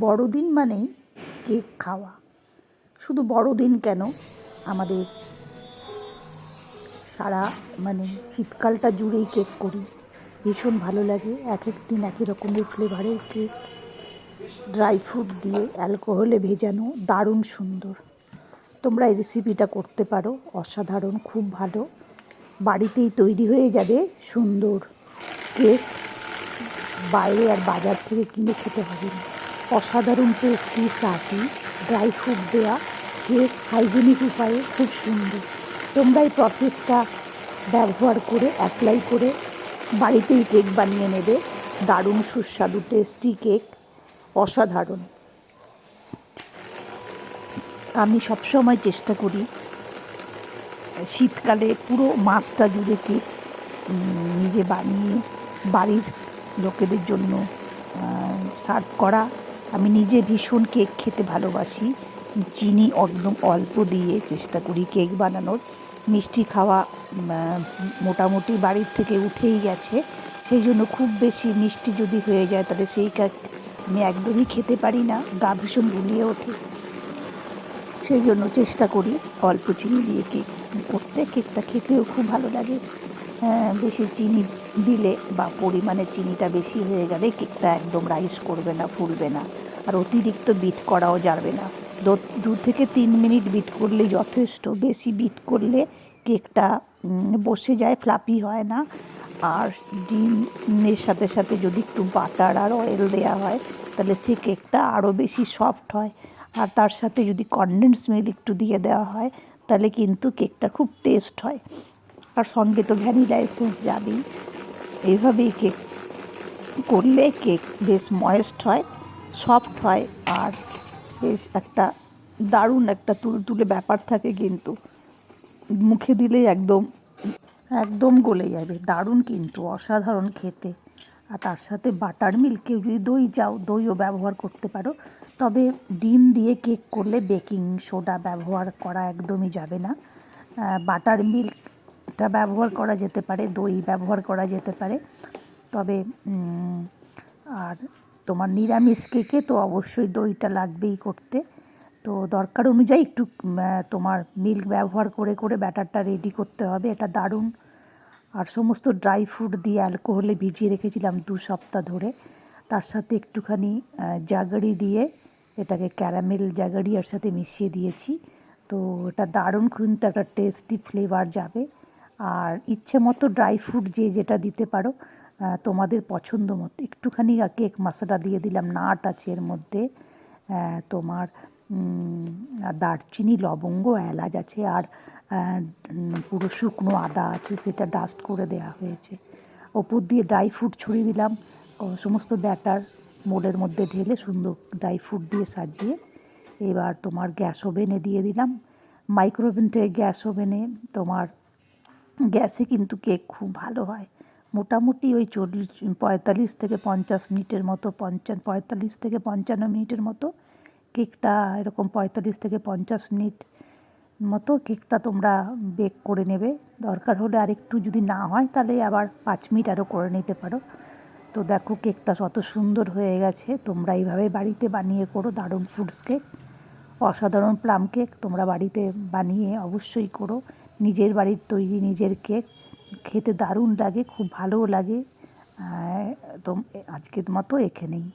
বড়দিন মানেই কেক খাওয়া। শুধু বড়দিন কেন? আমাদের সারা মানে শীতকালটা জুড়েই কেক করি। ভীষণ ভালো লাগে। এক এক দিন একই রকমের ফ্লেভারের কেক। ড্রাই ফ্রুট দিয়ে অ্যালকোহলে ভেজানো দারুণ সুন্দর। তোমরা এই রেসিপিটা করতে পারো। অসাধারণ, খুব ভালো। বাড়িতেই তৈরি হয়ে যাবে সুন্দর কেক। বাইরে আর বাজার থেকে কিনে খেতে হবে না। অসাধারণ টেস্টি ফ্লাফি ড্রাই ফ্রুট দেওয়া কেক হাইজেনিক উপায়ে খুব সুন্দর। তোমরা এই প্রসেসটা ব্যবহার করে অ্যাপ্লাই করে বাড়িতেই কেক বানিয়ে নেবে। দারুণ সুস্বাদু টেস্টি কেক অসাধারণ। আমি সবসময় চেষ্টা করি, শীতকালে পুরো মাসটা জুড়ে কেক নিজে বানিয়ে বাড়ির লোকেদের জন্য সার্ভ করা। আমি নিজে ভীষণ কেক খেতে ভালোবাসি। চিনি একদম অল্প দিয়ে চেষ্টা করি কেক বানানোর। মিষ্টি খাওয়া মোটামুটি বাড়ির থেকে উঠেই গেছে। সেই জন্য খুব বেশি মিষ্টি যদি হয়ে যায়, তাহলে সেই কেক আমি একদমই খেতে পারি না, গা ভীষণ গুলিয়ে ওঠে। সেই জন্য চেষ্টা করি অল্প চিনি দিয়ে কেক করতে। কেকটা খেতেও খুব ভালো লাগে। বেশি চিনি দিলে বা পরিমাণে চিনিটা বেশি হয়ে গেলে কেকটা একদম রাইস করবে না, ফুলবে না। আর অতিরিক্ত বিট করাও যাবে না। দু- দু থেকে তিন মিনিট বিট করলে যথেষ্ট। বেশি বিট করলে কেকটা বসে যায়, ফ্লাপি হয় না। আর ডিমের সাথে সাথে যদি একটু বাটার আর অয়েল দেওয়া হয়, তাহলে সে কেকটা আরও বেশি সফট হয়। আর তার সাথে যদি কনডেন্স মিল্ক একটু দিয়ে দেওয়া হয়, তাহলে কিন্তু কেকটা খুব টেস্ট হয়। আর সঙ্গে তো ভ্যানিলা এসেন্স যাবেই। এইভাবেই কেক করলে কেক বেশ ময়েস্ট হয়, সফট হয় আর বেশ একটা দারুণ একটা তুলতুলে ব্যাপার থাকে কিন্তু। মুখে দিলেই একদম একদম গলে যাবে, দারুণ কিন্তু, অসাধারণ খেতে। আর তার সাথে বাটার মিল্ক, কেউ যদি দই চাও, দইও ব্যবহার করতে পারো। তবে ডিম দিয়ে কেক করলে বেকিং সোডা ব্যবহার করা একদমই যাবে না। বাটার মিল্কটা ব্যবহার করা যেতে পারে, দই ব্যবহার করা যেতে পারে। তবে আর তোমার নিরামিষ কেকে তো অবশ্যই দইটা লাগবেই করতে। তো দরকার অনুযায়ী একটু তোমার মিল্ক ব্যবহার করে করে ব্যাটারটা রেডি করতে হবে। এটা দারুণ। আর সমস্ত ড্রাই ফ্রুট দিয়ে অ্যালকোহলে ভিজিয়ে রেখেছিলাম দু সপ্তাহ ধরে। তার সাথে একটুখানি জাগরি দিয়ে, এটাকে ক্যারামেল জাগরি এর সাথে মিশিয়ে দিয়েছি। তো এটা দারুণ, কিন্তু একটা টেস্টি ফ্লেভার যাবে। আর ইচ্ছে মতো ড্রাই ফ্রুট যে যেটা দিতে পারো তোমাদের পছন্দ মতো। একটুখানি কেক মশলা দিয়ে দিলাম, নাট আছে এর মধ্যে তোমার দারচিনি, লবঙ্গ, এলাচ আছে, আর পুরো শুকনো আদা আছে, সেটা ডাস্ট করে দেওয়া হয়েছে। ওপর দিয়ে ড্রাই ফ্রুট ছড়িয়ে দিলাম সমস্ত ব্যাটার মোড়ের মধ্যে ঢেলে সুন্দর ড্রাই ফ্রুট দিয়ে সাজিয়ে, এবার তোমার গ্যাস ওভেনে দিয়ে দিলাম। মাইক্রোওভেন থেকে গ্যাস ওভেনে তোমার গ্যাসে কিন্তু কেক খুব ভালো হয়। মোটামুটি ওই চল্লিশ, পঁয়তাল্লিশ থেকে পঞ্চাশ মিনিটের মতো পঞ্চান্ন পঁয়তাল্লিশ থেকে পঞ্চান্ন মিনিটের মতো কেকটা, এরকম পঁয়তাল্লিশ থেকে পঞ্চাশ মিনিট মতো কেকটা তোমরা বেক করে নেবে। দরকার হলে আরেকটু যদি না হয় তাহলে আবার পাঁচ মিনিট আরও করে নিতে পারো। তো দেখো কেকটা কত সুন্দর হয়ে গেছে। তোমরা এইভাবে বাড়িতে বানিয়ে করো দারুণ ফ্রুটস কেক অসাধারণ প্লাম কেক তোমরা বাড়িতে বানিয়ে অবশ্যই করো। নিজের বাড়ির তৈরি নিজের কেক। খেতে দারুণ লাগে, খুব ভালোও লাগে। তো আজকের মতো এখানেই।